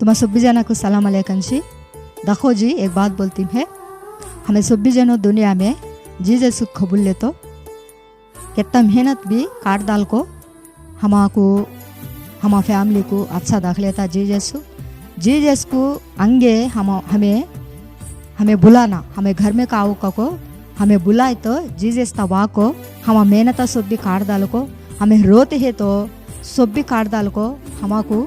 तुम्हारा सभी जना को सलाम अलैकुम जी देखो जी एक बात बोलती हूँ हमें सभी जनों दुनिया में जीजस को कबूल ले तो कितना मेहनत भी काट डाल को हमाको हमारा फैमिली को अच्छा दाख लेता जीजस जीजस को अंगे हम हमें हमें बुलाना हमें घर में काऊ को हमें बुलाए तो जी जीजस तबा को हम मेहनत सब भी काट डाल को हमें रोते हैं तो सब भी काट डाल को हमाको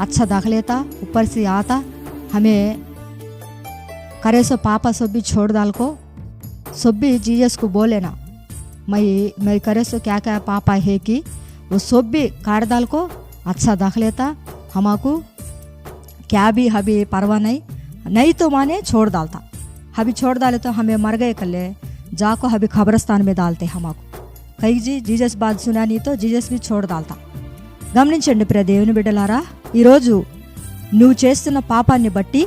अच्छा दाख लेता, ऊपर से आता, हमें करे सो पापा सब भी छोड़ डाल को सब भी जीजस को बोले ना मई मई करे सो क्या क्या पापा है कि, वो सब भी काट डाल को अच्छा दाख लेता, हमाको क्या भी हबी परवा नहीं नहीं तो माने छोड़ डालता। हबी छोड़ डाले तो हमें मर गए कल जाको हबी खबरस्तान में डालते हम आपको कही जी, जीजस बात सुना नहीं तो जीजस भी छोड़ डालता। గమనించండి ప్రియ దేవుని బిడ్డలారా ఈరోజు నువ్వు చేస్తున్న పాపాన్ని బట్టి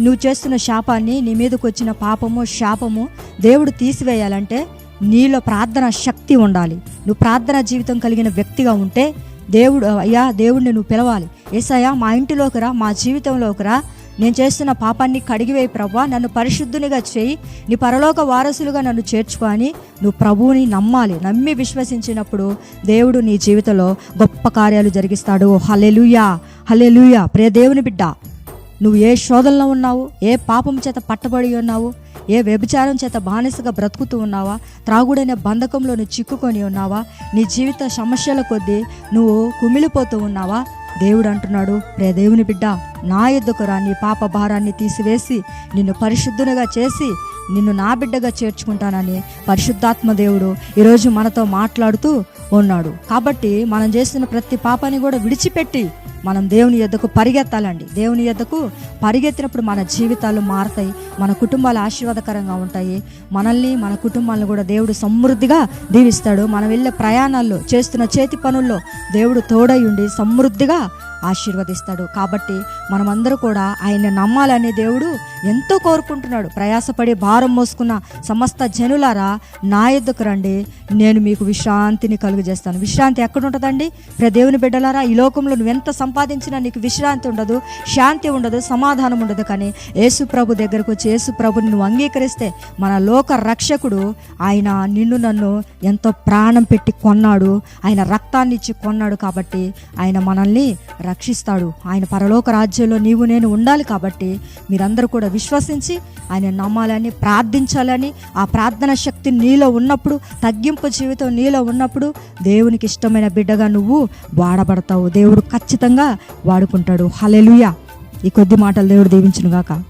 నువ్వు చేస్తున్న శాపాన్ని నీ మీదకు వచ్చిన పాపము శాపము దేవుడు తీసివేయాలంటే నీలో ప్రార్థన శక్తి ఉండాలి. నువ్వు ప్రార్థన జీవితం కలిగిన వ్యక్తిగా ఉంటే దేవుడు అయ్యా దేవుడిని నువ్వు పిలవాలి. ఏసయ్యా మా ఇంటిలోకి రా మా జీవితంలోకి రా. నేను చేస్తున్న పాపాన్ని కడిగివేయి ప్రభా నన్ను పరిశుద్ధునిగా చేయి నీ పరలోక వారసులుగా నన్ను చేర్చుకొని నువ్వు ప్రభువుని నమ్మాలి. నమ్మి విశ్వసించినప్పుడు దేవుడు నీ జీవితంలో గొప్ప కార్యాలు జరిగిస్తాడు. హలెలుయా హలెలుయా ప్రియ దేవుని బిడ్డ నువ్వు ఏ శోధనలో ఉన్నావు? ఏ పాపం చేత పట్టబడి ఉన్నావు? ఏ వ్యభిచారం చేత బానిసగా బ్రతుకుతూ ఉన్నావా? త్రాగుడైన బంధకంలో నువ్వు చిక్కుకొని ఉన్నావా? నీ జీవిత సమస్యల కొద్దీ నువ్వు కుమిలిపోతూ ఉన్నావా? దేవుడు అంటున్నాడు రే దేవుని బిడ్డ నా ఎద్దుకు రా నీ పాప భారాన్ని తీసివేసి నిన్ను పరిశుద్ధునిగా చేసి నిన్ను నా బిడ్డగా చేర్చుకుంటానని పరిశుద్ధాత్మ దేవుడు ఈరోజు మనతో మాట్లాడుతూ ఉన్నాడు. కాబట్టి మనం చేసిన ప్రతి పాపాన్ని కూడా విడిచిపెట్టి మనం దేవుని యొద్దకు పరిగెత్తాలండి. దేవుని యొద్దకు పరిగెత్తినప్పుడు మన జీవితాలు మారతాయి మన కుటుంబాలు ఆశీర్వాదకరంగా ఉంటాయి. మనల్ని మన కుటుంబాలను కూడా దేవుడు సమృద్ధిగా దీవిస్తాడు. మనం వెళ్ళే ప్రయాణాల్లో చేస్తున్న చేతి పనుల్లో దేవుడు తోడై ఉండి సమృద్ధిగా ఆశీర్వదిస్తాడు. కాబట్టి మనమందరూ కూడా ఆయన నమ్మాలని దేవుడు ఎంతో కోరుకుంటున్నాడు. ప్రయాసపడి భారం మోసుకున్న సమస్త జనులారా నా ఎద్దుకు రండి. నేను మీకు విశ్రాంతిని కలుగజేస్తాను. విశ్రాంతి ఎక్కడ ఉంటుందండి ప్ర దేవుని బిడ్డలారా ఈ లోకంలో నువ్వు ఎంత సంపాదించినా నీకు విశ్రాంతి ఉండదు శాంతి ఉండదు సమాధానం ఉండదు. కానీ యేసు ప్రభు దగ్గరకు వచ్చి యేసు ప్రభుని నువ్వు అంగీకరిస్తే మన లోక రక్షకుడు ఆయన నిన్ను నన్ను ఎంతో ప్రాణం పెట్టి కొన్నాడు. ఆయన రక్తాన్ని ఇచ్చి కొన్నాడు కాబట్టి ఆయన మనల్ని రక్షిస్తాడు. ఆయన పరలోక రాజ్యంలో నీవు నేను ఉండాలి కాబట్టి మీరందరూ కూడా కూడా విశ్వసించి ఆయన నమ్మాలని ప్రార్థించాలని ఆ ప్రార్థన శక్తి నీలో ఉన్నప్పుడు తగ్గింపు జీవితం నీలో ఉన్నప్పుడు దేవునికి ఇష్టమైన బిడ్డగా నువ్వు వాడబడతావు. దేవుడు ఖచ్చితంగా వాడుకుంటాడు. హలెలుయ ఈ కొద్ది మాటలు దేవుడు దీవించునుగాక.